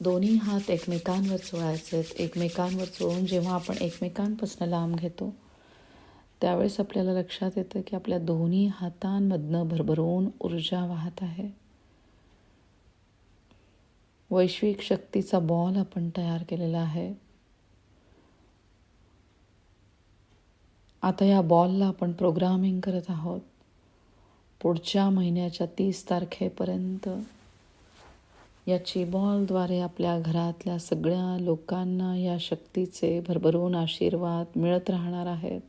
दोन्ही हात एकमेकांवर चोळायचे. आहेत एकमेकांवर चोळून जेव्हा आपण एकमेकांपासून लांब घेतो त्यावेळेस आपल्याला लक्षात येतं की आपल्या दोन्ही हातांमधनं भरभरून ऊर्जा वाहत आहे. वैश्विक शक्तीचा बॉल आपण तयार केलेला आहे. आता या बॉलला आपण प्रोग्रामिंग करत आहोत. पुढच्या महिन्याच्या तीस तारखेपर्यंत याची बॉलद्वारे आपल्या घरातल्या सगळ्या लोकांना या शक्तीचे भरभरून आशीर्वाद मिळत राहणार आहेत.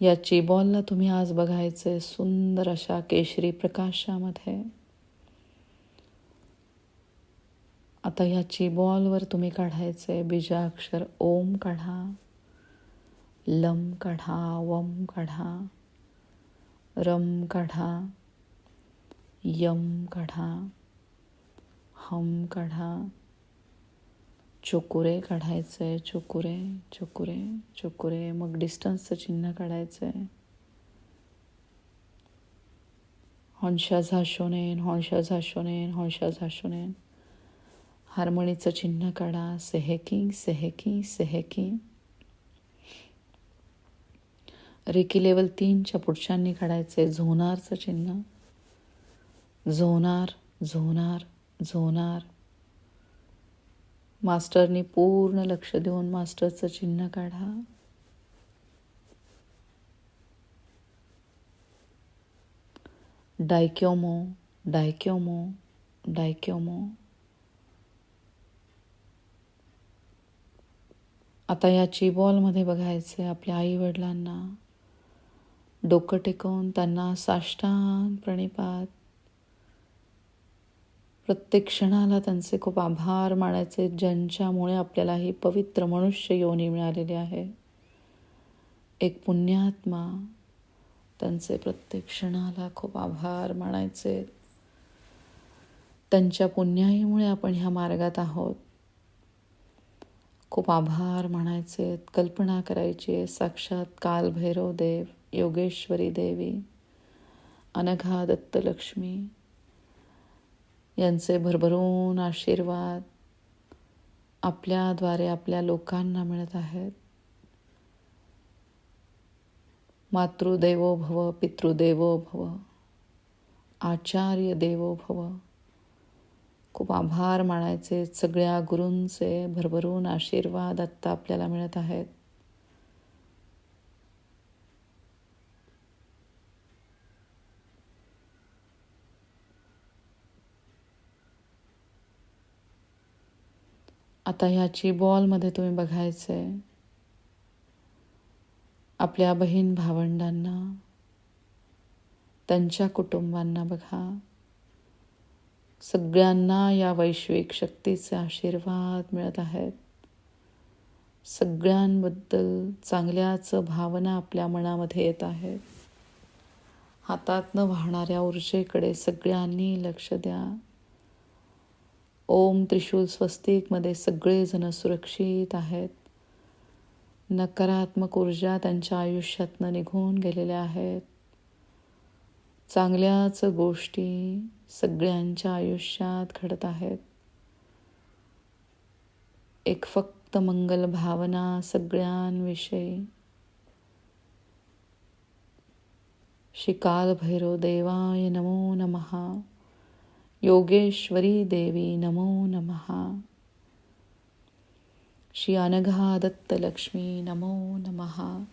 या बॉलला तुम्ही आज बघायचे सुंदर अशा केशरी प्रकाशामध्ये. आता ह्या बॉलवर तुम्ही काढायचे बीजाक्षर ओम काढा लम काढा वम काढा रम काढा यम काढा हम काढा चोकुरे काढायचं आहे चोकुरे चोकुरे चोकुरे. मग डिस्टन्सचं चिन्ह काढायचं आहे हॉन्शा झाशोनेन हॉन्शा झाशोनेन हॉन्शा झाशोनेन हार्मोनीचं चिन्ह काढा. सेहेकी सेहेकी सेहेकी रेकी लेवल तीनच्या पुढच्यांनी आहे झोनारचं चिन्ह. झोनार झोनार झोनार मास्टरनी पूर्ण लक्ष देऊन मास्टरचं चिन्ह काढा. डायक्योमो डायक्योमो डायक्योमो. आता या चिबॉलमध्ये बघायचे आपल्या आई वडिलांना डोकं टेकवून त्यांना साष्टांग प्रणिपात प्रत्येक क्षणाला त्यांचे खूप आभार मानायचे ज्यांच्यामुळे आपल्याला ही पवित्र मनुष्य योनी मिळालेली आहे. एक पुण्यात्मा त्यांचे प्रत्येक क्षणाला खूप आभार मानायचे. त्यांच्या पुण्याईमुळे आपण ह्या मार्गात आहोत. खूप आभार मानायचे कल्पना करायची साक्षात कालभैरव देव योगेश्वरी देवी अनघा दत्तलक्ष्मी यांचे भरभरून आशीर्वाद आपल्याद्वारे आपल्या लोकांना मिळत आहेत. मातृदेवो भव पितृदेवो भव आचार्य देवो भव खूप आभार मानायचे सगळ्या गुरूंचे भरभरून आशीर्वाद आत्ता आपल्याला मिळत आहेत. आता ह्याची बॉलमध्ये तुम्ही बघायचं आहे आपल्या बहीण भावंडांना त्यांच्या कुटुंबांना बघा. सगळ्यांना या वैश्विक शक्तीचे आशीर्वाद मिळत आहेत. सगळ्यांबद्दल चांगल्याच भावना आपल्या मनामध्ये येत आहेत. हातातनं वाहणाऱ्या ऊर्जेकडे सगळ्यांनी लक्ष द्या. ओम त्रिशूल स्वस्तिकमध्ये सगळेजण सुरक्षित आहेत. नकारात्मक ऊर्जा त्यांच्या आयुष्यातनं निघून गेलेल्या आहेत. चांगल्याच गोष्टी सगळ्यांच्या आयुष्यात घडत आहेत. एक फक्त मंगल भावना सगळ्यांविषयी. शिकाल भैरव देवाय नमो नमहा योगेश्वरी देवी नमो नमहा श्री अनघा दत्तलक्ष्मी नमो। नमहा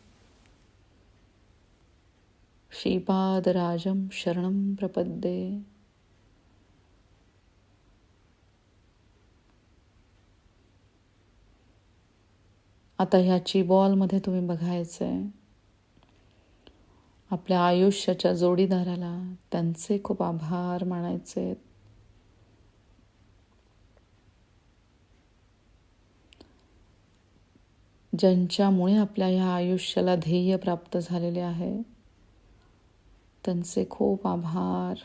श्रीपादराजं शरणं प्रपद्ये। आता ह्याची बॉलमध्ये तुम्ही बघायचं आहे आपल्या आयुष्याच्या जोडीदाराला त्यांचे खूप आभार मानायचे आहेत. ज्यांच्यामुळे आपल्या ह्या आयुष्याला ध्येय प्राप्त झालेले आहे त्यांचे खूप आभार.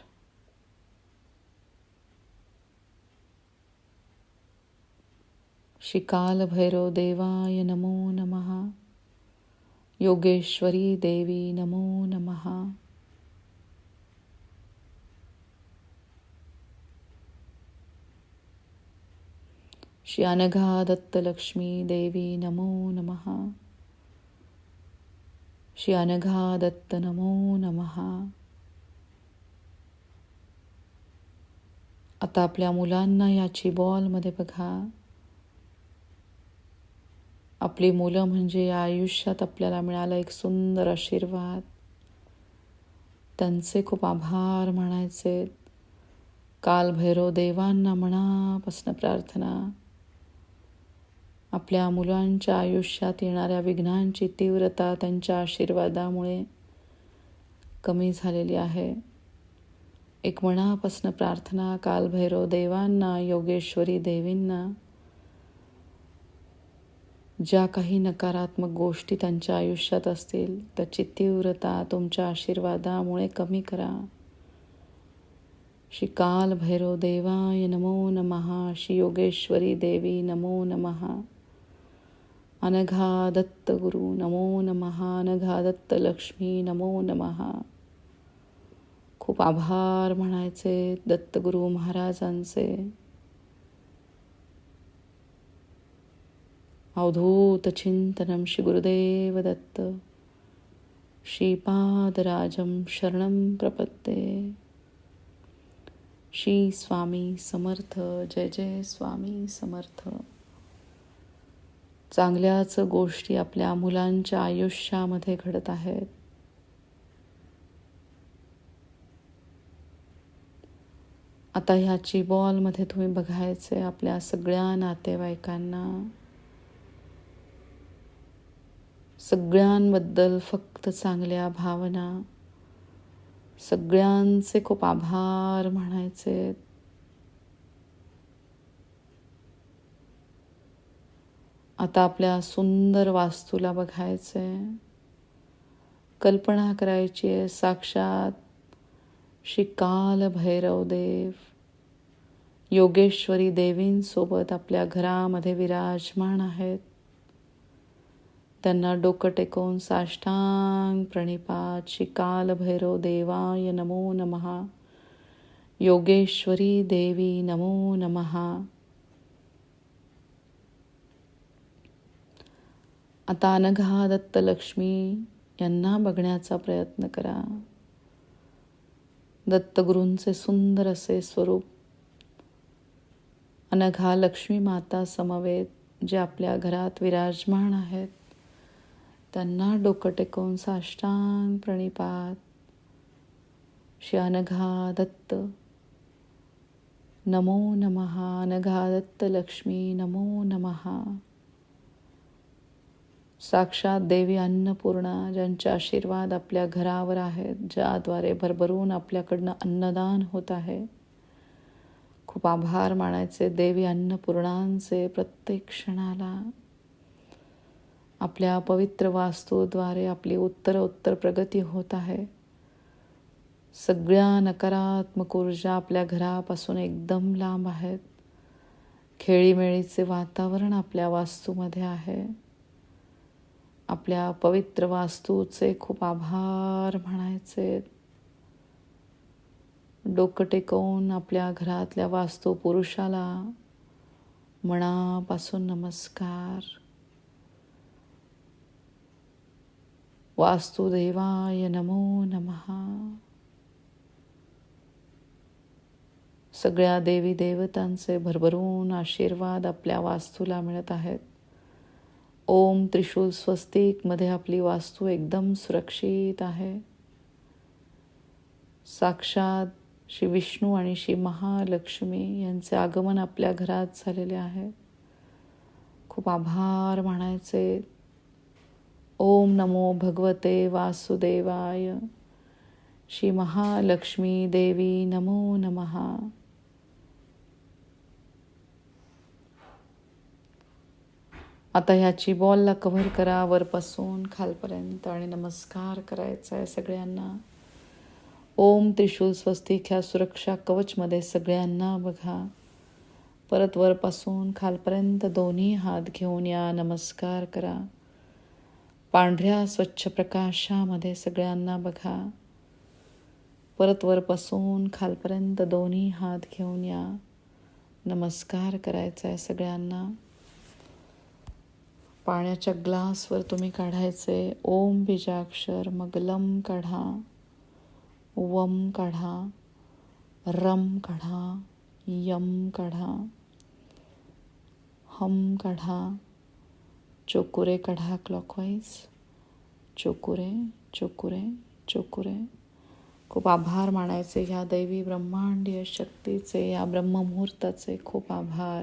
शिकाल भैरव देवाय नमो नमः. योगेश्वरी देवी नमो नमः. श्री अनघा दत्तलक्ष्मी देवी नमो नमः. श्री अनघा दत्त नमो नमः. आता आपल्या मुलांना याची बॉलमध्ये बघा. आपली मुलं म्हणजे या आयुष्यात आपल्याला मिळाला एक सुंदर आशीर्वाद. त्यांचे खूप आभार म्हणायचे काल भैरव देवांना मनापासून प्रार्थना. आपल्या मुलांच्या आयुष्यात येणाऱ्या विघ्नांची तीव्रता त्यांच्या आशीर्वादामुळे कमी झालेली आहे. एक मनापासून प्रार्थना कालभैरव देवांना योगेश्वरी देवींना. ज्या काही नकारात्मक गोष्टी त्यांच्या आयुष्यात असतील त्याची तीव्रता तुमच्या आशीर्वादामुळे कमी करा. श्री काल भैरव देवाय नमो नमः श्री योगेश्वरी देवी नमो नमः. अनघा दत्त गुरु नमो नमः अनघादत्त लक्ष्मी नमो नमः. खूप आभार म्हणायचे दत्तगुरु महाराजांचे. अवधूत चिंतनम श्री गुरुदेव दत्त. श्रीपादराजं शरणं प्रपत्ते. श्री स्वामी समर्थ जय जय स्वामी समर्थ. चांगल्याच गोष्टी आपल्या मुलांच्या आयुष्यामध्ये घडत आहेत. आता ह्याची बॉलमध्ये तुम्ही बघायचे आपल्या सगळ्या नातेवाईकांना. सगळ्यांबद्दल फक्त चांगल्या भावना. सगळ्यांचे खूप आभार म्हणायचे. आता आपल्या सुंदर वास्तूला बघायचं आहे कल्पना करायची आहे साक्षात श्री काल भैरव देव. योगेश्वरी देवींसोबत आपल्या घरामध्ये विराजमान आहेत. त्यांना डोकं टेकवून साष्टांग प्रणिपात श्री काल भैरव देवाय नमो नमहा योगेश्वरी देवी नमो नमहा आता अनघा दत्त लक्ष्मी यांना बघण्याचा प्रयत्न करा. दत्तगुरूंचे सुंदर असे स्वरूप. अनघा लक्ष्मी माता समवेत जे आपल्या घरात विराजमान आहेत त्यांना डोकं टेकवून साष्टांग प्रणिपात. श्री अनघा दत्त नमो. नमहा अनघा दत्त लक्ष्मी नमो नमहा साक्षात देवी अन्नपूर्णा ज्यांचे आशीर्वाद आपल्या घरावर आहेत ज्याद्वारे भरभरून आपल्याकडनं अन्नदान होत आहे. खूप आभार मानायचे देवी अन्नपूर्णांचे प्रत्येक क्षणाला. आपल्या पवित्र वास्तूद्वारे आपली उत्तर उत्तर प्रगती होत आहे. सगळ्या नकारात्मक ऊर्जा आपल्या घरापासून एकदम लांब आहेत. खेळीमेळीचे वातावरण आपल्या वास्तूमध्ये आहे. आपल्या पवित्र वास्तूचे खूप आभार म्हणायचे. डोकं टेकवून आपल्या घरातल्या वास्तू पुरुषाला मनापासून नमस्कार. वास्तुदेवाय नमो नमहा सगळ्या देवी देवतांचे भरभरून आशीर्वाद आपल्या वास्तूला मिळत आहेत. ओम त्रिशूल स्वस्तिकमध्ये आपली वास्तू एकदम सुरक्षित आहे. साक्षात श्री विष्णू आणि श्री महालक्ष्मी यांचे आगमन आपल्या घरात झालेले आहे. खूप आभार म्हणायचे ओम नमो भगवते वासुदेवाय. श्री महालक्ष्मी देवी नमो नमहा आता ह्याची बॉलला कव्हर करा वरपासून खालपर्यंत आणि नमस्कार करायचा आहे सगळ्यांना. ओम त्रिशूल स्वस्तिक ह्या सुरक्षा कवचमध्ये सगळ्यांना बघा. परत वरपासून खालपर्यंत दोन्ही हात घेऊन या नमस्कार करा. पांढऱ्या स्वच्छ प्रकाशामध्ये सगळ्यांना बघा. परत वरपासून खालपर्यंत दोन्ही हात घेऊन या नमस्कार करायचा आहे सगळ्यांना. पाण्याच्या ग्लासवर तुम्ही काढायचे. ओम बीजाक्षर मग लम काढा. वम काढा. रम काढा. यम काढा. हम काढा. चोकुरे काढा क्लॉकवाईज चोकुरे चोकुरे चोकुरे. खूप आभार मानायचे ह्या दैवी ब्रह्मांडीय शक्तीचे या ब्रह्ममुहूर्ताचे खूप आभार.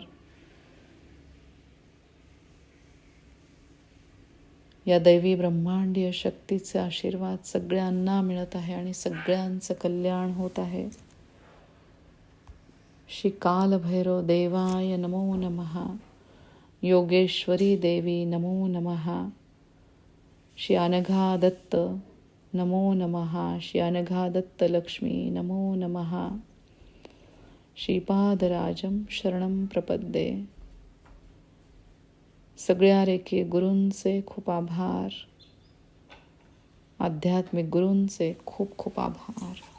या दैवी ब्रह्मांडीय शक्तीचे आशीर्वाद सगळ्यांना मिळत आहे आणि सगळ्यांचं कल्याण होत आहे. श्री कालभैरव देवाय नमो नमः. योगेश्वरी देवी नमो नमः. श्री अनघा दत्त नमो नमः. श्री अनघा दत्त लक्ष्मी नमो नमः. श्रीपादराजं शरणं प्रपद्ये. सगळ्या रेखी गुरूंचे खूप आभार. आध्यात्मिक गुरूंचे खूप खूप आभार.